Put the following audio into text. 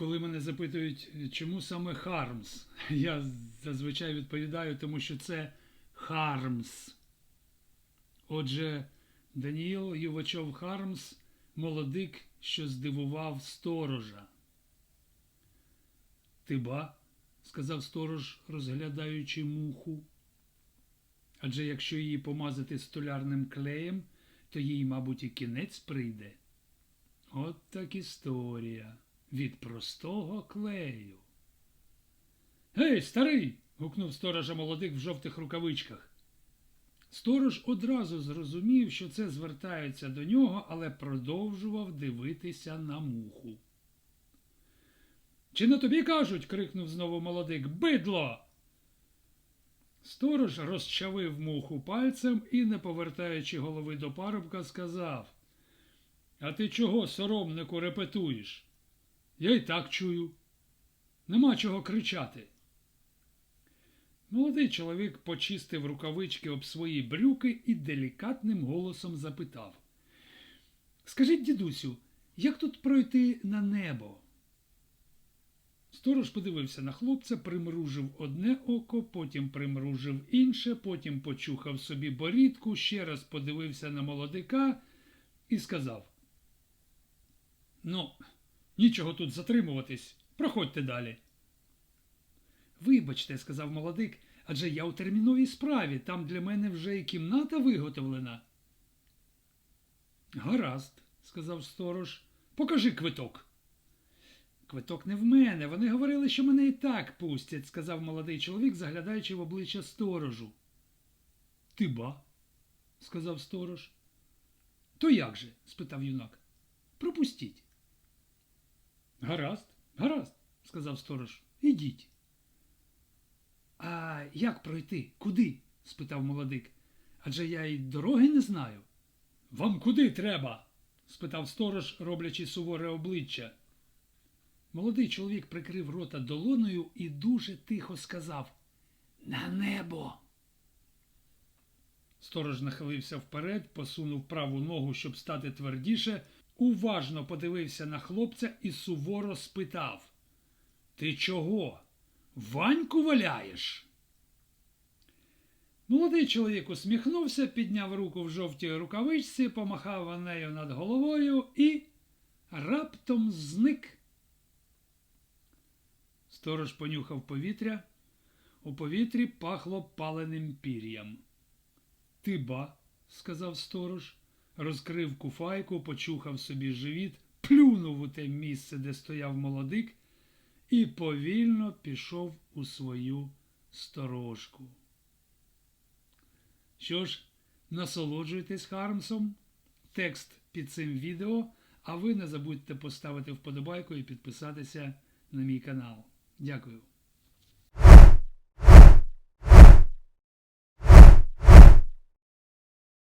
Коли мене запитують, чому саме Хармс, я зазвичай відповідаю, тому що це Хармс. Отже, Даніїл Ювачов Хармс молодик, що здивував сторожа. Ти ба, сказав сторож, розглядаючи муху. Адже якщо її помазати столярним клеєм, то їй, мабуть, і кінець прийде. От так історія від простого клею. Гей, старий. гукнув сторожа молодик в жовтих рукавичках. Сторож одразу зрозумів, що це звертаються до нього, але продовжував дивитися на муху. Чи не тобі кажуть? крикнув знову молодик. Бидло. Сторож розчавив муху пальцем і, не повертаючи голови до парубка, сказав А ти чого, соромнику, репетуєш? Я й так чую. Нема чого кричати. Молодий чоловік почистив рукавички об свої брюки і делікатним голосом запитав Скажіть, дідусю, як тут пройти на небо? Сторож подивився на хлопця, примружив одне око, потім примружив інше, потім почухав собі борідку, ще раз подивився на молодика і сказав Ну, нічого тут затримуватись, проходьте далі. Вибачте, сказав молодик, адже я у терміновій справі, там для мене вже і кімната виготовлена. Гаразд, сказав сторож, покажи квиток. Квиток не в мене. Вони говорили, що мене і так пустять, сказав молодий чоловік, заглядаючи в обличчя сторожу. Ти ба, сказав сторож. То як же? спитав юнак. Пропустіть. Гаразд, гаразд, сказав сторож. Ідіть. А як пройти? Куди? спитав молодик. Адже я й дороги не знаю. Вам куди треба? спитав сторож, роблячи суворе обличчя. Молодий чоловік прикрив рота долоною і дуже тихо сказав На небо. Сторож нахилився вперед, посунув праву ногу, щоб стати твердіше, уважно подивився на хлопця і суворо спитав Ти чого? Ваньку валяєш? Молодий чоловік усміхнувся, підняв руку в жовтій рукавичці, помахав нею над головою і раптом зник. Сторож понюхав повітря. У повітрі пахло паленим пір'ям. Ти ба, сказав сторож, розкрив куфайку, почухав собі живіт, плюнув у те місце, де стояв молодик, і повільно пішов у свою сторожку. Що ж, насолоджуйтесь Хармсом, текст під цим відео, а ви не забудьте поставити вподобайку і підписатися на мій канал. Дякую.